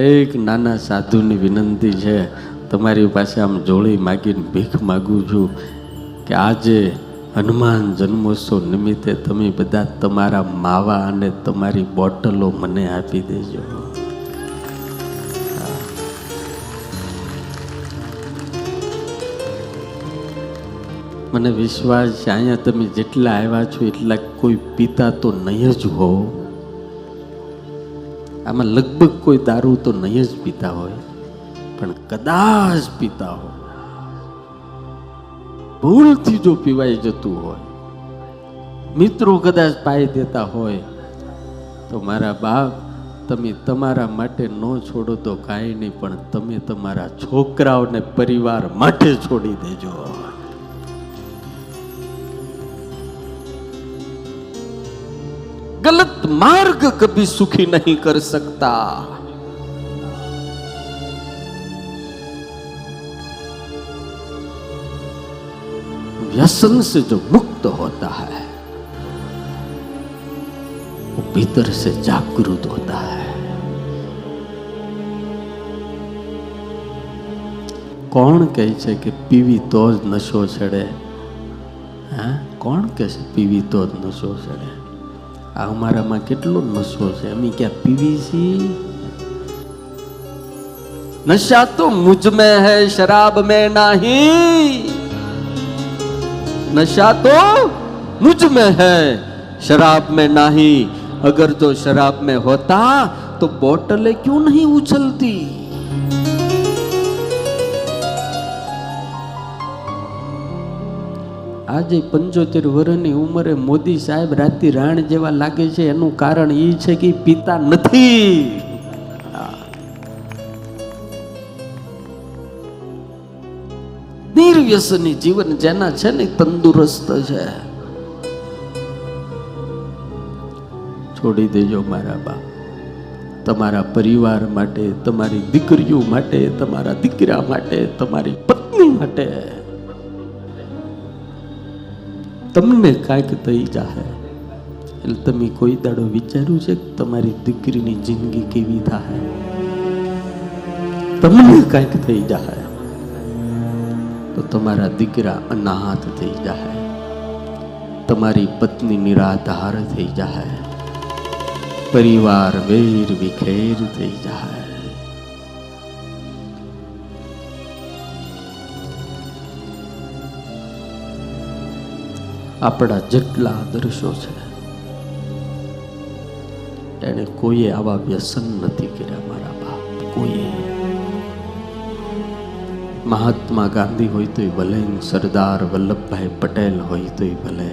એક નાના સાધુની વિનંતી છે. તમારી પાસે આમ જોડી માગીને ભીખ માગું છું કે આજે હનુમાન જન્મોત્સવ નિમિત્તે તમે બધા તમારા માવા અને તમારી બોટલો મને આપી દેજો. મને વિશ્વાસ છે, અહીંયા તમે જેટલા આવ્યા છો એટલા કોઈ પિતા તો નહીં જ હો. આમાં લગભગ કોઈ દારૂ તો નહીં જ પીતા હોય, પણ કદાચ પીતા હોય. ભૂલથી જો પીવાઈ જતું હોય, મિત્રો કદાચ પાઈ દેતા હોય, તો મારા બાપ, તમે તમારા માટે ન છોડો તો કાંઈ નહીં, પણ તમે તમારા છોકરાઓને પરિવાર માટે છોડી દેજો. गलत मार्ग कभी सुखी नहीं कर सकता व्यसन से जो मुक्त होता है वो भीतर से जागृत होता है કોણ કહે છે કે પીવી તો જ નશો ચડે હા કોણ કહે છે પીવી તો જ નશો ચડે આ અમારામાં કેટલો નશો છે અમે ક્યાં પીવી છીએ नशा तो मुझ में है शराब में नहीं नशा तो मुझ में है शराब में नहीं अगर जो शराब में होता तो बोतलें क्यों नहीं उछलती આજે પંચોતેર વર્ષની ઉંમરે મોદી સાહેબ રાતી રાણ જેવા લાગે છે. એનું કારણ એ છે કે પિતા નથી. નિર્વ્યસની જીવન જેના છે ને તંદુરસ્ત છે. છોડી દેજો મારા બાપ. તમારા પરિવાર માટે, તમારી દીકરીઓ માટે, તમારા દીકરા માટે, તમારી પત્ની માટે. તમને કાંઈક થઈ જાહે. એટલે તમે કોઈ દાડો વિચાર્યું છે કે તમારી દીકરીની જિંદગી કેવી થાય તમને કાંઈક થઈ જાય તો તમારા દીકરા અનાથ થઈ જાય તમારી પત્ની નિરાધાર થઈ જાય પરિવાર વેર વિખેર થઈ જાય આપણા જેટલા આદર્શો છે એને કોઈએ આવા વ્યસન નથી કર્યા મારા બાપ, કોઈએ. મહાત્મા ગાંધી હોય તોય ભલે, સરદાર વલ્લભભાઈ પટેલ હોય તોય ભલે.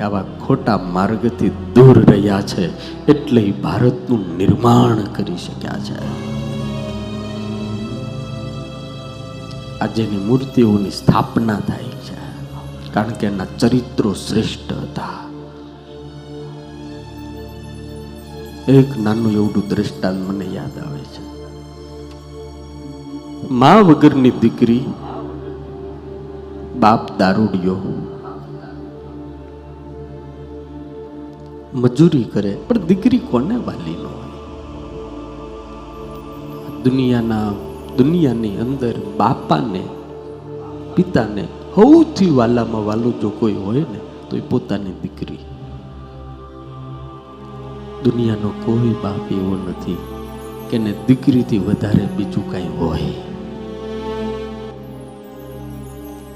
આવા ખોટા માર્ગથી દૂર રહ્યા છે, એટલે ભારતનું નિર્માણ કરી શક્યા છે. આજેની મૂર્તિઓની સ્થાપના થાય. કારણ કે એના ચરિત્રો શ્રેષ્ઠ હતા. એક નાનું એવડું દ્રષ્ટાંત મને યાદ આવે છે. મા વગરની દીકરી, બાપ દારૂડિયો, મજૂરી કરે, પણ દીકરી કોને વાલી ન હોય? દુનિયાના, દુનિયાની અંદર બાપાને, પિતાને સૌથી વાલામાં વાલું જો કોઈ હોય ને, તો એ પોતાની દીકરી. દુનિયાનો કોઈ બાપ એવો નથી કે ને દીકરીથી વધારે બીજું કાંઈ હોય.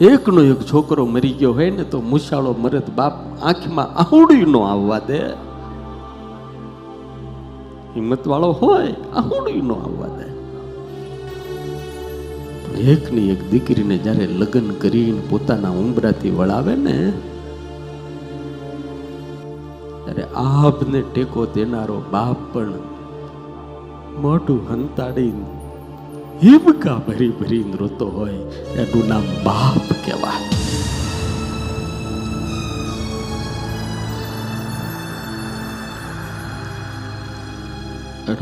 એકનો એક છોકરો મરી ગયો હોય ને, તો મુશાળો મરે તો બાપ આંખમાં આહુડી ન આવવા દે. હિંમત વાળો હોય, આહુડી ન આવવા દે. એકની એક દીકરીને જ્યારે લગ્ન કરીને પોતાના ઉંબરાથી વળાવે ને, ત્યારે આપને ટેકો દેનારો બાપ પણ મોટું હંતાડીને હિમકા ભરી ભરીને રોતો હોય. એનું નામ બાપ કહેવાય.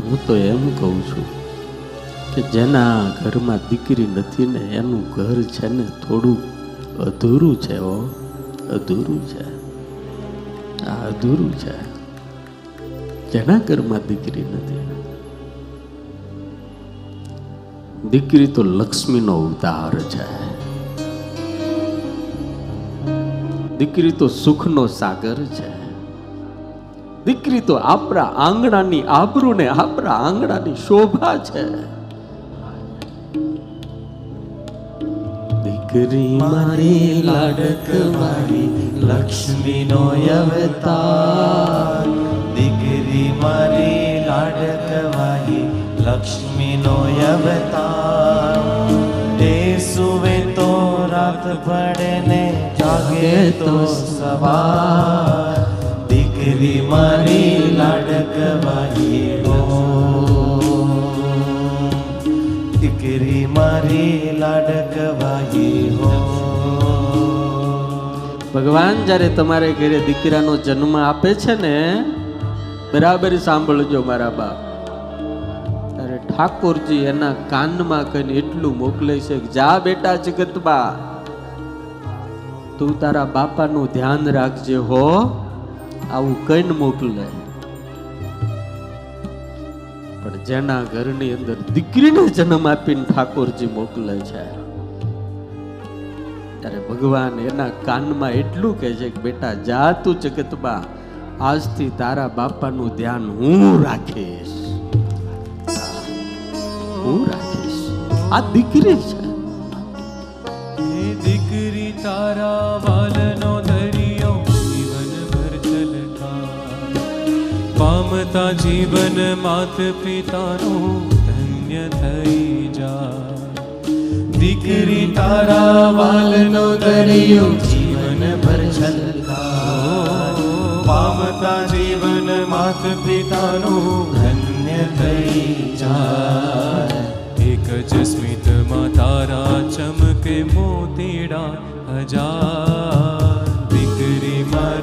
હું તો એમ કહું છું કે જેના ઘરમાં દીકરી નથી ને એનું ઘર છે ને થોડું અધૂરું છે ઓ અધૂરું છે. આ અધૂરું છે. જેના ઘરમાં દીકરી નથી. દીકરી તો લક્ષ્મીનો અવતાર છે. દીકરી તો સુખનો સાગર છે. દીકરી તો આપણા આંગણાની આબરૂ ને આપણા આંગણાની શોભા છે. દીકરી મારી લાડક મારી લક્ષ્મીનો અવતાર દીકરી મારી લાડકવાહી લક્ષ્મીનો અવતાર તે સુવે તો રાત પડે ને જાગે તો સવાર દીકરી મારી લાડકવાહી હો દીકરી મારી લાડકવાહી હો ભગવાન જ્યારે તમારે ઘરે દીકરાનો જન્મ આપે છે ને, બરાબર સાંભળજો મારા બાપ. અરે ઠાકોરજી એના કાનમાં કહીને એટલું મોકલે છે જા બેટા જગતબા, તું તારા બાપાનું ધ્યાન રાખજે હો, આવું કહીને મોકલે. પણ જેના ઘરની અંદર દીકરીને જન્મ આપીને ઠાકોરજી મોકલે છે. ત્યારે ભગવાન એના કાનમાં એટલું કહે છે કે, બેટા, જા તું જગતમાં આજથી તારા બાપાનું ધ્યાન હું રાખીશ. હું રાખીશ. આ દીકરી છે. હે દીકરી તારા વાલનો દરિયો જીવનભર ચલતા. પામતા જીવન માત પિતાનું ધન્ય થઈ જા. દીકરી તારા વાલનો દરિયો જીવન ભર છલકાય પામતા જીવન માત પિતાનું ધન્ય થઈ જાય. એક જ સ્મિતમાં તારા ચમકે મોતીડા હજાર. દીકરી મારી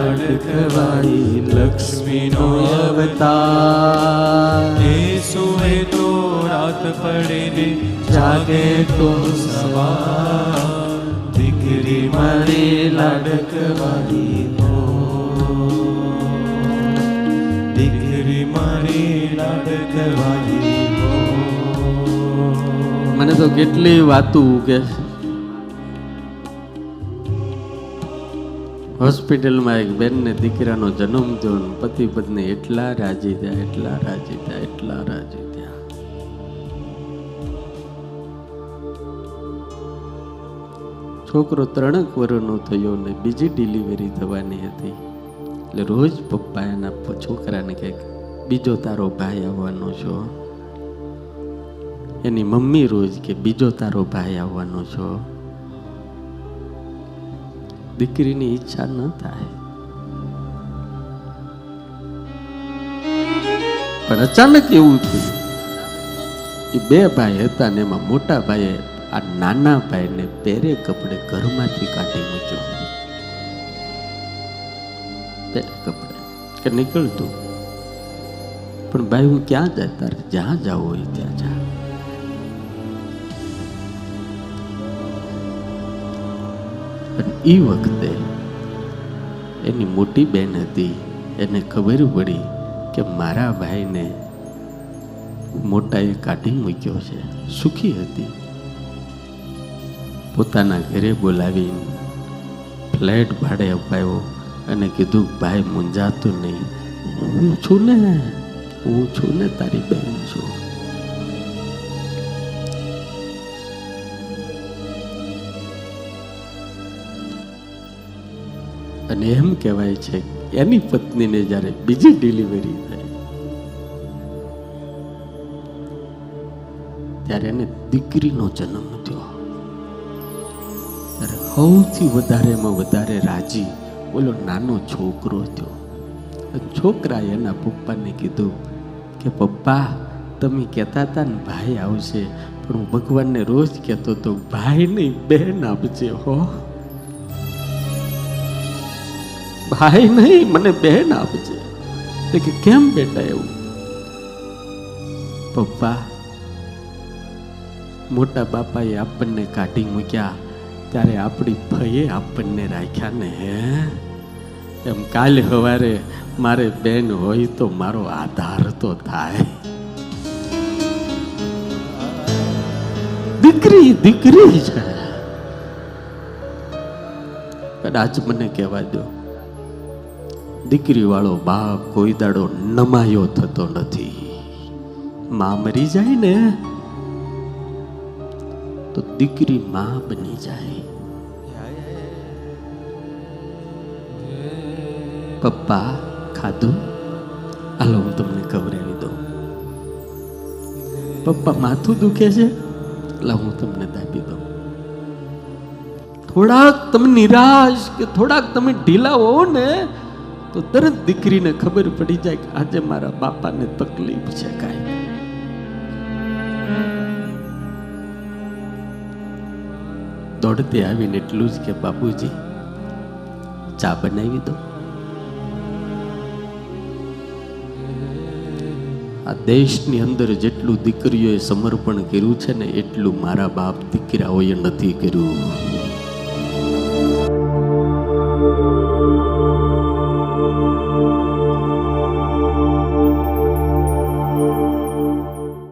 લાડકવાળી લક્ષ્મીનો અવતાર એ સુવે તો રાત પડે ને જાગે તો સવાર દીકરી મારી લાડકવાળી હો દીકરી મારી લાડકવાળી હો મને તો કેટલી વાતું ઉગે હોસ્પિટલમાં એક બેનને દીકરાનો જન્મ થયો પતિ પત્ની એટલા રાજી થયા, એટલા રાજી થયા, એટલા રાજી થયા. છોકરો ત્રણેક વર્ષનો થયો ને બીજી ડિલિવરી થવાની હતી. એટલે રોજ પપ્પા એના છોકરાને કંઈક બીજો તારો ભાઈ આવવાનો છો? એની મમ્મી રોજ કે બીજો તારો ભાઈ આવવાનો છો? દીકરીની ઈચ્છા ન થાય. પણ અચાનક એવું થયું. એ બે ભાઈ હતા ને એમાં મોટા ભાઈએ આ નાના ભાઈને પહેરે કપડે ઘરમાંથી કાઢી મૂક્યો. કપડે. કે નીકળતું. પણ ભાઈ, હું ક્યાં જાય? તારે જ્યાં જાવ હોય ત્યાં જા. અને એ વખતે એની મોટી બેન હતી. એને ખબર પડી કે મારા ભાઈને મોટાએ કાઢી મૂક્યો છે. સુખી હતી. પોતાના ઘરે બોલાવી ફ્લેટ ભાડે અપાયો અને કીધું, ભાઈ, મૂંઝાતું નહીં. હું છું ને, હું છું ને તારી બેન છું. અને એમ કહેવાય છે એની પત્નીને જ્યારે બીજી ડિલિવરી થઈ ત્યારે એને દીકરીનો જન્મ થયો. ત્યારે સૌથી વધારેમાં વધારે રાજી ઓલો નાનો છોકરો થયો. છોકરાએ એના પપ્પાને કીધું કે, પપ્પા, તમે કહેતા હતા ને ભાઈ આવશે, પણ હું ભગવાનને રોજ કહેતો હતો ભાઈ નહીં બેન આપજે હો. ભાઈ નહીં, મને બહેન આપજે. કે, કેમ બેટા એવું? પપ્પા, મોટા બાપાએ આપણને કાઢી મૂક્યા. ત્યારે આપણી ભયે આપણને રાખ્યા ને, હે? એમ કાલે સવારે મારે બેન હોય તો મારો આધાર તો થાય. દીકરી દીકરી છે. કદાચ મને કહેવા દો દીકરી વાળો બાપ કોઈ દાડો નમાયો થતો નથી. માં મરી જાય ને, તો દીકરી માં બની જાય. પપ્પા, ખાધું? હાલો, હું તમને કવરાવી દઉં. પપ્પા માથું દુખે છે? એટલે હું તમને દાબી દઉં. થોડાક તમે નિરાશ કે થોડાક તમે ઢીલા હો ને તો તરત દીકરીને ખબર પડી જાય કે આજે મારા બાપાને તકલીફ છે કાંઈ. દોડતી આવીને એટલું જ કે, બાપુજી, ચા બનાવી દો. આ દેશની અંદર જેટલું દીકરીઓએ સમર્પણ કર્યું છે ને, એટલું મારા બાપ દીકરાઓએ નથી કર્યું.